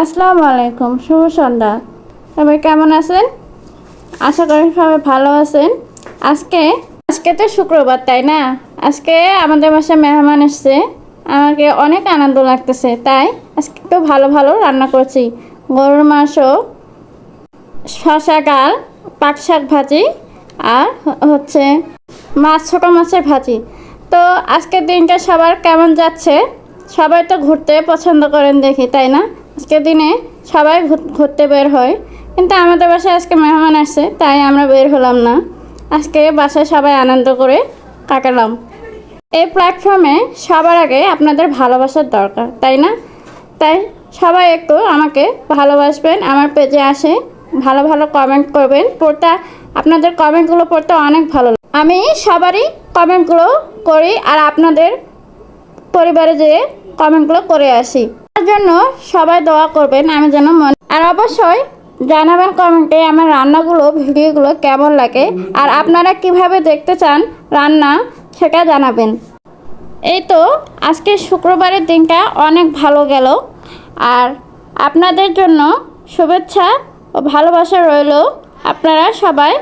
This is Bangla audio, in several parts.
আসসালামু আলাইকুম, শুভ সন্ধ্যা। সবাই কেমন আছেন? আশা করি সবাই ভালো আছেন। আজকে আজকে তো শুক্রবার, তাই না? আজকে আমাদের বাসায় মেহমান এসছে। আমাকে অনেক আনন্দ লাগতেছে, তাই আজকে একটু ভালো ভালো রান্না করছি। গরুর মাংস শশা ডাল, পাট শাক ভাজি আর হচ্ছে মাছ ছোটো মাছের ভাজি। তো আজকের দিনটা সবার কেমন যাচ্ছে? সবাই তো ঘুরতে পছন্দ করেন দেখি, তাই না? আজকের দিনে সবাই ঘুর- ঘুরতে বের হয়। কিন্তু আমাদের বাসায় আজকে মেহমান আসছে, তাই আমরা বের হলাম না। আজকে বাসায় সবাই আনন্দ করে কাটালাম। এই প্ল্যাটফর্মে সবার আগে আপনাদের ভালোবাসার দরকার, তাই না? তাই সবাই একটু আমাকে ভালোবাসবেন, আমার পেজে আসে, ভালো ভালো কমেন্ট করবেন। পড়তে, আপনাদের কমেন্টগুলো পড়তে অনেক ভালো। আমি সবারই কমেন্টগুলো করি, আর আপনাদের পরিবারে যেয়ে কমেন্টগুলো করে আসি। জন্য সবাই দোয়া করবেন, আমি যেন মনে আর অবশ্যই জানাবেন কমেন্টে আমার রান্নাগুলো, ভিডিওগুলো কেমন লাগে, আর আপনারা কীভাবে দেখতে চান রান্না সেটা জানাবেন। এই তো, আজকে শুক্রবারের দিনটা অনেক ভালো গেল, আর আপনাদের জন্য শুভেচ্ছা ও ভালোবাসা রইল। আপনারা সবাই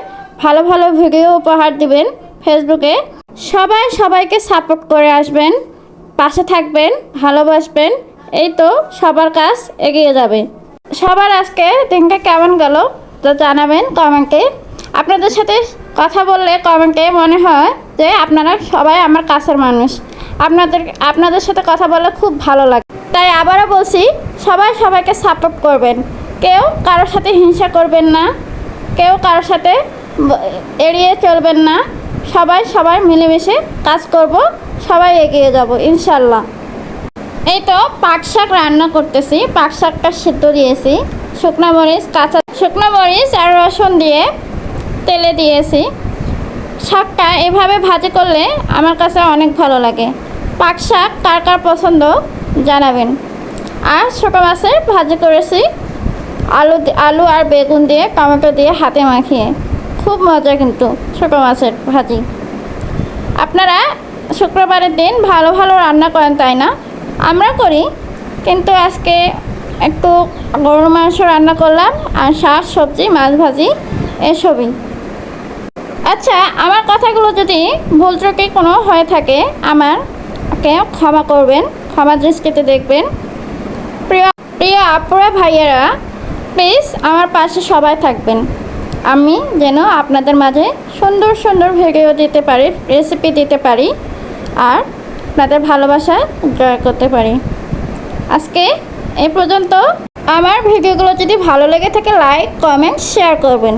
ভালো ভালো ভিডিও উপহার দিবেন ফেসবুকে। সবাই সবাইকে সাপোর্ট করে আসবেন, পাশে থাকবেন, ভালোবাসবেন। এই তো সবার কাজ এগিয়ে যাবে। সবার আজকে দিনটা কেমন গেল তো জানাবেন কমেন্টে আপনাদের সাথে কথা বললে কমেন্টে মনে হয় যে আপনারা সবাই আমার কাছের মানুষ। আপনাদের আপনাদের সাথে কথা বলে খুব ভালো লাগে। তাই আবারও বলছি, সবাই সবাইকে সাপোর্ট করবেন। কেউ কারোর সাথে হিংসা করবেন না। কেউ কারোর সাথে এড়িয়ে চলবেন না। সবাই সবাই মিলেমিশে কাজ করব, সবাই এগিয়ে যাব, ইনশাল্লাহ। এই তো পাট শাক রান্না করতেছি। পাট শাকটা সেদ্ধ দিয়েছি। শুকনো মরিচ, কাঁচা শুকনো মরিচ আর রসুন দিয়ে তেলে দিয়েছি। শাকটা এভাবে ভাজি করলে আমার কাছে অনেক ভালো লাগে। পাট শাক কার কার পছন্দ জানাবেন। আর ছোটো মাছের ভাজি করেছি। আলু আলু আর বেগুন দিয়ে, টমেটো দিয়ে হাতে মাখিয়ে। খুব মজা কিন্তু ছোটো মাছের ভাজি। আপনারা শুক্রবারের দিন ভালো ভালো রান্না করেন, তাই না? আমরা করি। কিন্তু আজকে একটু গরুর মাংস রান্না করলাম আর শাক, সবজি, মাছ ভাজি, এসবই। আচ্ছা আমার কথাগুলো যদি ভুল ত্রুটি কোনো হয়ে থাকে আমার আমারকে ক্ষমা করবেন ক্ষমা দৃষ্টিতে দেখবেন। প্রিয় প্রিয় আপুরা, ভাইয়েরা প্লিজ আমার পাশে সবাই থাকবেন। আমি যেন আপনাদের মাঝে সুন্দর সুন্দর ভিডিও দিতে পারি রেসিপি দিতে পারি, আর আপনাদের ভালোবাসা জয় করতে পারি। আজকে এ পর্যন্ত। আমার ভিডিওগুলো যদি ভালো লেগে থাকে লাইক কমেন্ট শেয়ার করবেন।